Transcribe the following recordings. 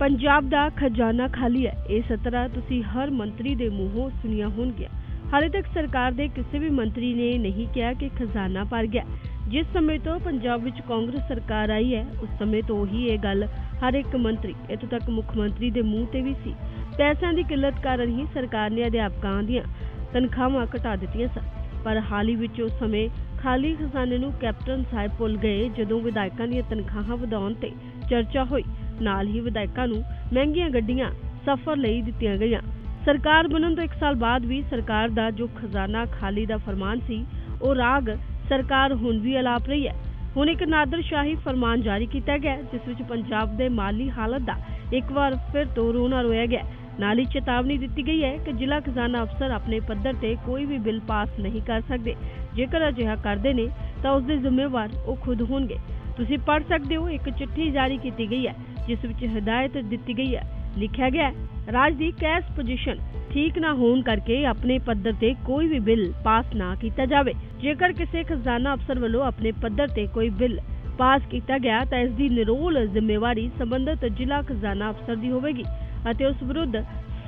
ਪੰਜਾਬ ਦਾ ਖਜ਼ਾਨਾ ਖਾਲੀ ਹੈ। ਇਹ ਸਤਰਾ ਤੁਸੀਂ ਹਰ ਮੰਤਰੀ ਦੇ ਮੂੰਹੋਂ ਸੁਣੀਆਂ ਹੋਣਗੀਆਂ। ਹਾਲੇ ਤੱਕ ਸਰਕਾਰ ਦੇ ਕਿਸੇ ਵੀ ਮੰਤਰੀ ਨੇ ਨਹੀਂ ਕਿਹਾ ਕਿ ਖਜ਼ਾਨਾ ਭਰ ਗਿਆ। ਜਿਸ ਸਮੇਂ ਤੋਂ ਪੰਜਾਬ ਵਿੱਚ ਕਾਂਗਰਸ ਸਰਕਾਰ ਆਈ ਹੈ, ਉਸ ਸਮੇਂ ਤੋਂ ਹੀ ਇਹ ਗੱਲ ਹਰ ਇੱਕ ਮੰਤਰੀ, ਇੱਥੋਂ ਤੱਕ ਮੁੱਖ ਮੰਤਰੀ ਦੇ ਮੂੰਹ ਤੇ ਵੀ ਸੀ। ਪੈਸਿਆਂ ਦੀ ਕਿੱਲਤ ਕਾਰਨ ਹੀ ਸਰਕਾਰ ਨੇ ਅਧਿਆਪਕਾਂ ਦੀਆਂ ਤਨਖਾਹਾਂ ਘਟਾ ਦਿੱਤੀਆਂ ਸਨ। ਪਰ ਹਾਲ ਹੀ ਵਿੱਚ ਉਸ ਸਮੇਂ ਖਾਲੀ ਖਜ਼ਾਨੇ ਨੂੰ ਕੈਪਟਨ ਸਾਹਿਬ ਭੁੱਲ ਗਏ, ਜਦੋਂ ਵਿਧਾਇਕਾਂ ਦੀਆਂ ਤਨਖਾਹਾਂ ਵਧਾਉਣ ਤੇ ਚਰਚਾ ਹੋਈ। ਨਾਲ ਹੀ ਵਿਧਾਇਕਾਂ ਨੂੰ ਮਹਿੰਗੀਆਂ ਗੱਡੀਆਂ ਸਫ਼ਰ ਲਈ ਦਿੱਤੀਆਂ ਗਈਆਂ। ਸਰਕਾਰ ਬਣਨ ਤੋਂ 1 ਸਾਲ ਬਾਅਦ ਵੀ ਸਰਕਾਰ ਦਾ ਜੋ ਖਜ਼ਾਨਾ ਖਾਲੀ ਦਾ ਫਰਮਾਨ ਸੀ, ਉਹ ਰਾਗ ਸਰਕਾਰ ਹੁਣ ਵੀ ਅਲਾਪ ਰਹੀ ਹੈ। ਹੁਣ ਇੱਕ ਨਾਦਰਸ਼ਾਹੀ ਫਰਮਾਨ ਜਾਰੀ ਕੀਤਾ ਗਿਆ, ਜਿਸ ਵਿੱਚ ਪੰਜਾਬ ਦੇ ਮਾਲੀ ਹਾਲਤ ਦਾ ਇੱਕ ਵਾਰ ਫਿਰ ਤੋਂ ਰੋਣਾ ਰੋਇਆ ਗਿਆ। ਨਾਲ ਹੀ ਚੇਤਾਵਨੀ ਦਿੱਤੀ ਗਈ ਹੈ ਕਿ ਜ਼ਿਲ੍ਹਾ ਖਜ਼ਾਨਾ ਅਫਸਰ ਆਪਣੇ ਪੱਧਰ ਤੇ ਕੋਈ ਵੀ ਬਿੱਲ ਪਾਸ ਨਹੀਂ ਕਰ ਸਕਦੇ। ਜੇਕਰ ਅਜਿਹਾ ਕਰਦੇ ਨੇ, ਤਾਂ ਉਸ ਦੇ ਜ਼ਿੰਮੇਵਾਰ ਉਹ ਖੁਦ ਹੋਣਗੇ। ਤੁਸੀਂ ਪੜ੍ਹ ਸਕਦੇ ਹੋ, ਇੱਕ ਚਿੱਠੀ ਜਾਰੀ ਕੀਤੀ ਗਈ ਹੈ। ਜਿਸ ਵਿੱਚ ਹਦਾਇਤ ਦਿੱਤੀ ਗਈ ਹੈ। ਲਿਖਿਆ ਗਿਆ ਰਾਜ ਦੀ ਕੈਸ਼ ਪੋਜੀਸ਼ਨ ਠੀਕ ਨਾ ਹੋਣ ਕਰਕੇ ਆਪਣੇ ਪੱਧਰ ਤੇ ਕੋਈ ਵੀ ਬਿੱਲ ਪਾਸ ਨਾ ਕੀਤਾ ਜਾਵੇ। ਜੇਕਰ ਕਿਸੇ ਖਜ਼ਾਨਾ ਅਫਸਰ ਵੱਲੋਂ ਆਪਣੇ ਪੱਧਰ ਤੇ ਕੋਈ ਬਿੱਲ ਪਾਸ ਕੀਤਾ ਗਿਆ, ਤਾਂ ਇਸ ਦੀ ਨਿਰੋਲ ਜ਼ਿੰਮੇਵਾਰੀ ਸੰਬੰਧਿਤ ਜ਼ਿਲ੍ਹਾ ਖਜ਼ਾਨਾ ਅਫਸਰ ਦੀ ਹੋਵੇਗੀ ਅਤੇ ਉਸ ਵਿਰੁੱਧ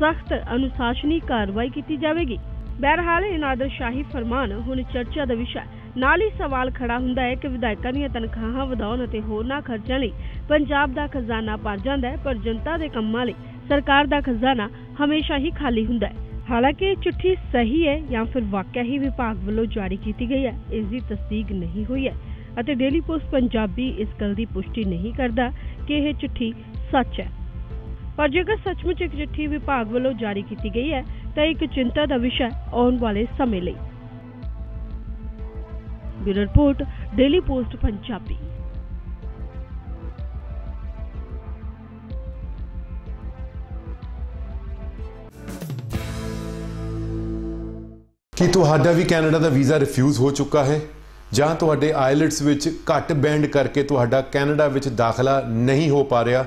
ਸਖਤ ਅਨੁਸ਼ਾਸਨੀ ਕਾਰਵਾਈ ਕੀਤੀ ਜਾਵੇਗੀ। ਬਹਰਹਾਲ ਇਹ ਨਾਦਰਸ਼ਾਹੀ ਫਰਮਾਨ, ਹੁਣ ਚਰਚਾ ਦਾ ਵਿਸ਼ਾ ਨਾਲ ਹੀ ਸਵਾਲ ਖੜਾ ਹੁੰਦਾ ਹੈ ਕਿ ਵਿਧਾਇਕਾਂ ਦੀਆਂ ਤਨਖਾਹਾਂ ਵਧਾਉਣ ਅਤੇ ਹੋਰਨਾਂ ਖਰਚਿਆਂ ਲਈ ਪੰਜਾਬ ਦਾ ਖਜ਼ਾਨਾ ਭਰ ਜਾਂਦਾ ਹੈ, ਪਰ ਜਨਤਾ ਦੇ ਕੰਮਾਂ ਲਈ ਸਰਕਾਰ ਦਾ ਖਜ਼ਾਨਾ ਹਮੇਸ਼ਾ ਹੀ ਖਾਲੀ ਹੁੰਦਾ ਹੈ। ਹਾਲਾਂਕਿ ਇਹ ਚਿੱਠੀ ਸਹੀ ਹੈ ਜਾਂ ਫਿਰ ਵਾਕਿਆ ਹੀ ਵਿਭਾਗ ਵੱਲੋਂ ਜਾਰੀ ਕੀਤੀ ਗਈ ਹੈ, ਇਸ ਦੀ ਤਸਦੀਕ ਨਹੀਂ ਹੋਈ ਹੈ ਅਤੇ ਡੇਲੀ ਪੋਸਟ ਪੰਜਾਬੀ ਇਸ ਗੱਲ ਦੀ ਪੁਸ਼ਟੀ ਨਹੀਂ ਕਰਦਾ ਕਿ ਇਹ ਚਿੱਠੀ ਸੱਚ ਹੈ। ਪਰ ਜੇਕਰ ਸੱਚਮੁੱਚ ਇੱਕ ਚਿੱਠੀ ਵਿਭਾਗ ਵੱਲੋਂ ਜਾਰੀ ਕੀਤੀ ਗਈ ਹੈ, ਤਾਂ ਇੱਕ ਚਿੰਤਾ ਦਾ ਵਿਸ਼ਾ ਆਉਣ ਵਾਲੇ ਸਮੇਂ ਲਈ bureau report daily post Punjabi ਕੀ ਤੁਹਾਡਾ ਵੀ ਕੈਨੇਡਾ ਦਾ ਵੀਜ਼ਾ ਰਿਫਿਊਜ਼ ਹੋ ਚੁੱਕਾ ਹੈ? ਜਾਂ ਤੁਹਾਡੇ ਆਇਲਟਸ ਵਿੱਚ ਘੱਟ ਬੈਂਡ ਕਰਕੇ ਤੁਹਾਡਾ ਕੈਨੇਡਾ ਵਿੱਚ ਦਾਖਲਾ ਨਹੀਂ ਹੋ ਪਾ ਰਿਹਾ?